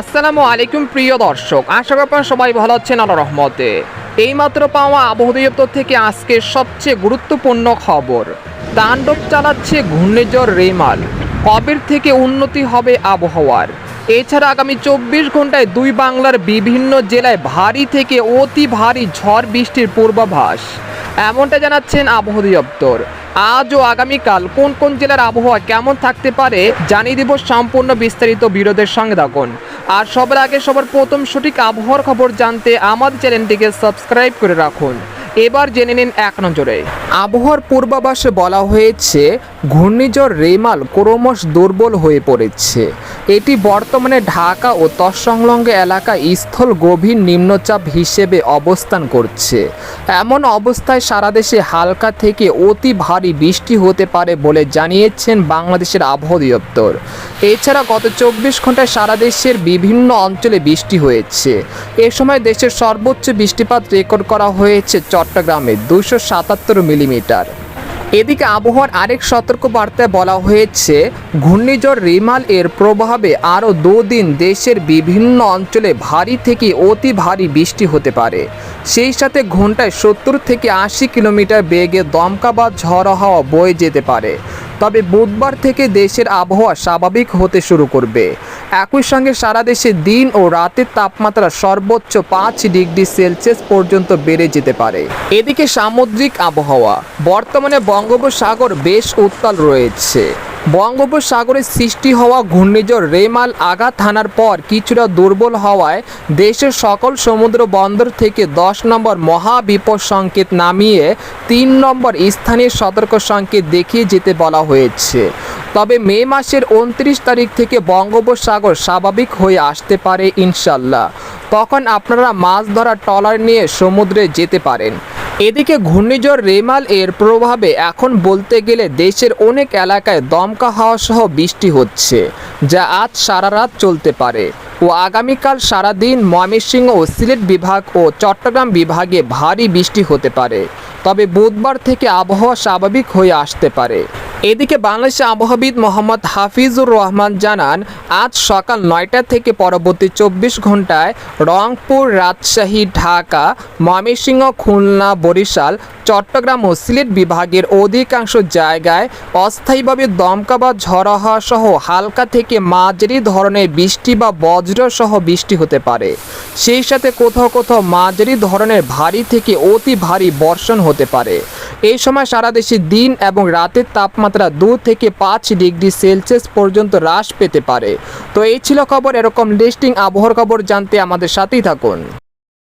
আসসালামু আলাইকুম প্রিয় দর্শক, আশা করি সবাই ভালো আছেন আল্লাহ রহমতে। এইমাত্র পাওয়া আবহাওয়া দপ্তর থেকে আজকের সবচেয়ে গুরুত্বপূর্ণ খবর। তাণ্ডব চালাচ্ছে ঘূর্ণিঝড় রেমাল, কবের থেকে উন্নতি হবে আবহাওয়ার। এছাড়া আগামী চব্বিশ ঘন্টায় দুই বাংলার বিভিন্ন জেলায় ভারী থেকে অতি ভারী ঝড় বৃষ্টির পূর্বাভাস। এমনটা জানাচ্ছেন আবহাওয়া দপ্তর। আজ ও আগামীকাল কোন কোন জেলার আবহাওয়া কেমন থাকতে পারে জানিয়ে দিব সম্পূর্ণ বিস্তারিত বিরোধের সঙ্গে থাকুন আর সবার আগে সবার প্রথম সঠিক আবহাওয়ার খবর জানতে আমাদের চ্যানেলটিকে সাবস্ক্রাইব করে রাখুন। এবার জেনে নিন এক নজরে। আবহাওয়ার পূর্বাভাসে বলা হয়েছে ঘূর্ণিঝড় রেমাল ক্রমশ দুর্বল হয়ে পড়েছে। এটি বর্তমানে ঢাকা ও তৎসংলগ্ন এলাকা স্থল গভীর নিম্নচাপ হিসেবে অবস্থান করছে। এমন অবস্থায় সারা দেশে হালকা থেকে অতি ভারী বৃষ্টি হতে পারে বলে জানিয়েছেন বাংলাদেশের আবহাওয়া দপ্তর। এছাড়া গত চব্বিশ ঘন্টায় সারা দেশের বিভিন্ন অঞ্চলে বৃষ্টি হয়েছে। এ সময় দেশের সর্বোচ্চ বৃষ্টিপাত রেকর্ড করা হয়েছে চট্টগ্রামে দুশো সাতাত্তর মিলিমিটার। এদিকে আবহাওয়ার আরেক সতর্ক বার্তায় বলা হয়েছে, ঘূর্ণিঝড় রিমাল এর প্রভাবে আরও দুদিন দেশের বিভিন্ন অঞ্চলে ভারী থেকে অতি ভারী বৃষ্টি হতে পারে। সেই সাথে ঘন্টায় সত্তর থেকে আশি কিলোমিটার বেগে দমকা বা ঝড় হাওয়া বয়ে যেতে পারে। তবে বুধবার থেকে দেশের আবহাওয়া স্বাভাবিক হতে শুরু করবে। একই সঙ্গে সারা দেশে দিন ও রাতের তাপমাত্রা সর্বোচ্চ পাঁচ ডিগ্রি সেলসিয়াস পর্যন্ত বেড়ে যেতে পারে। এদিকে সামুদ্রিক আবহাওয়া। বর্তমানে বঙ্গোপসাগর বেশ উত্তাল রয়েছে। বঙ্গোপসাগরে সৃষ্টি হওয়া ঘূর্ণিঝড় রেমাল আঘাত হানার পর কিছুটা দুর্বল হওয়ায় দেশের সকল সমুদ্র বন্দর থেকে দশ নম্বর মহাবিপদ সংকেত নামিয়ে তিন নম্বর স্থানীয় সতর্ক সংকেত দেখিয়ে যেতে বলা হয়েছে। তবে মে মাসের উনত্রিশ তারিখ থেকে বঙ্গোপসাগর স্বাভাবিক হয়ে আসতে পারে ইনশাল্লাহ। তখন আপনারা মাছ ধরা ট্রলার নিয়ে সমুদ্রে যেতে পারেন। এদিকে ঘূর্ণিঝড় রেমাল এর প্রভাবে এখন বলতে গেলে দেশের অনেক এলাকায় দমকা হাওয়া সহ বৃষ্টি হচ্ছে, যা আজ সারা রাত চলতে পারে। ও আগামীকাল সারাদিন ময়মনসিংহ ও সিলেট বিভাগ ও চট্টগ্রাম বিভাগে ভারী বৃষ্টি হতে পারে। তবে বুধবার থেকে আবহাওয়া স্বাভাবিক হয়ে আসতে পারে। এদিকে বাংলাদেশের আবহাওয়াবিদ মোহাম্মদ হাফিজুর রহমান জানান, আজ সকাল নয়টা থেকে পরবর্তী চব্বিশ ঘন্টায় রংপুর, রাজশাহী, ঢাকা, ময়মনসিংহ, খুলনা, বরিশাল, চট্টগ্রাম ও সিলেট বিভাগের অধিকাংশ জায়গায় অস্থায়ীভাবে দমকা বা ঝড় হওয়া সহ হালকা থেকে মাঝারি ধরনের বৃষ্টি বা বজ্র সহ বৃষ্টি হতে পারে। সেই সাথে কোথাও কোথাও মাঝারি ধরনের ভারী থেকে অতি ভারী বর্ষণ হতে পারে। এই সময় সারা দেশে দিন এবং রাতের তাপমাত্রা দু থেকে পাঁচ ডিগ্রি সেলসিয়াস পর্যন্ত হ্রাস পেতে পারে। তো এই ছিল খবর, এরকম লিস্টিং আবহাওয়ার খবর জানতে আমাদের সাথেই থাকুন।